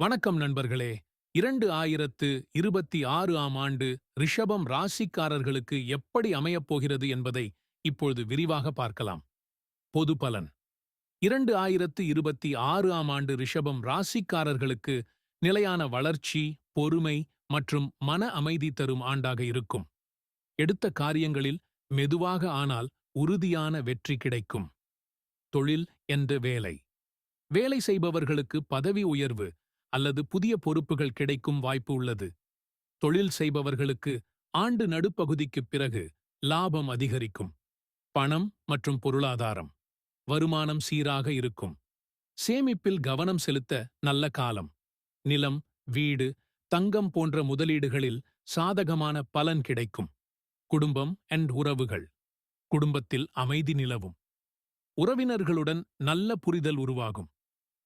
வணக்கம் நண்பர்களே. இரண்டு ஆயிரத்து இருபத்தி ஆறு ஆம் ஆண்டு ரிஷபம் ராசிக்காரர்களுக்கு எப்படி அமையப் போகிறது என்பதை இப்பொழுது விரிவாக பார்க்கலாம். பொது பலன். இரண்டு ஆயிரத்து இருபத்தி ஆறு ஆம் ஆண்டு ரிஷபம் ராசிக்காரர்களுக்கு நிலையான வளர்ச்சி பொறுமை மற்றும் மன அமைதி தரும் ஆண்டாக இருக்கும். எடுத்த காரியங்களில் மெதுவாக ஆனால் உறுதியான வெற்றி கிடைக்கும். தொழில் என்ற வேலை. வேலை செய்பவர்களுக்கு பதவி உயர்வு அல்லது புதிய பொறுப்புகள் கிடைக்கும் வாய்ப்பு உள்ளது. தொழில் செய்பவர்களுக்கு ஆண்டு நடுப்பகுதிக்குப் பிறகு லாபம் அதிகரிக்கும். பணம் மற்றும் பொருளாதாரம். வருமானம் சீராக இருக்கும். சேமிப்பில் கவனம் செலுத்த நல்ல காலம். நிலம் வீடு தங்கம் போன்ற முதலீடுகளில் சாதகமான பலன் கிடைக்கும். குடும்பம் அண்ட் உறவுகள். குடும்பத்தில் அமைதி நிலவும். உறவினர்களுடன் நல்ல புரிதல் உருவாகும்.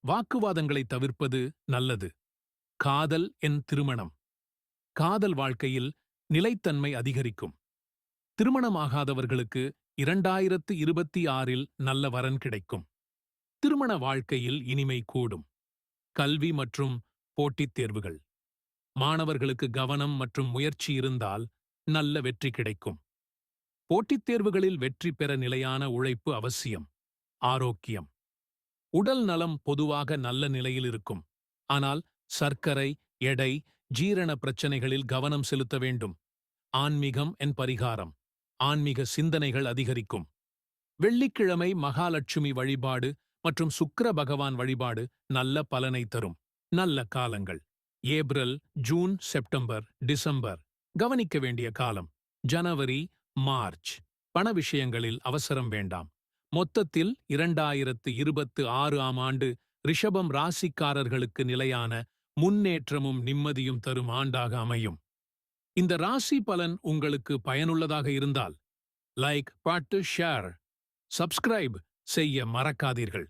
வாக்குவாதங்களை தவிர்ப்பது நல்லது. காதல் என் திருமணம். காதல் வாழ்க்கையில் நிலைத்தன்மை அதிகரிக்கும். திருமணமாகாதவர்களுக்கு இரண்டாயிரத்து இருபத்தி ஆறில் நல்ல வரன் கிடைக்கும். திருமண வாழ்க்கையில் இனிமை கூடும். கல்வி மற்றும் போட்டித் தேர்வுகள். மாணவர்களுக்கு கவனம் மற்றும் முயற்சி இருந்தால் நல்ல வெற்றி கிடைக்கும். போட்டித் தேர்வுகளில் வெற்றி பெற நிலையான உழைப்பு அவசியம். ஆரோக்கியம். உடல் நலம் பொதுவாக நல்ல நிலையில் இருக்கும். ஆனால் சர்க்கரை எடை ஜீரண பிரச்சனைகளில் கவனம் செலுத்த வேண்டும். ஆன்மீகம் என் பரிகாரம். ஆன்மீக சிந்தனைகள் அதிகரிக்கும். வெள்ளிக்கிழமை மகாலட்சுமி வழிபாடு மற்றும் சுக்கர பகவான் வழிபாடு நல்ல பலனை தரும். நல்ல காலங்கள். April June September December. கவனிக்க வேண்டிய காலம். ஜனவரி மார்ச். பண விஷயங்களில் அவசரம் வேண்டாம். மொத்தத்தில் இரண்டாயிரத்து இருபத்து ஆறு ஆம் ஆண்டு ரிஷபம் ராசிக்காரர்களுக்கு நிலையான முன்னேற்றமும் நிம்மதியும் தரும் ஆண்டாக அமையும். இந்த ராசி பலன் உங்களுக்கு பயனுள்ளதாக இருந்தால் லைக் பாட்டு ஷேர் சப்ஸ்கிரைப் செய்ய மறக்காதீர்கள்.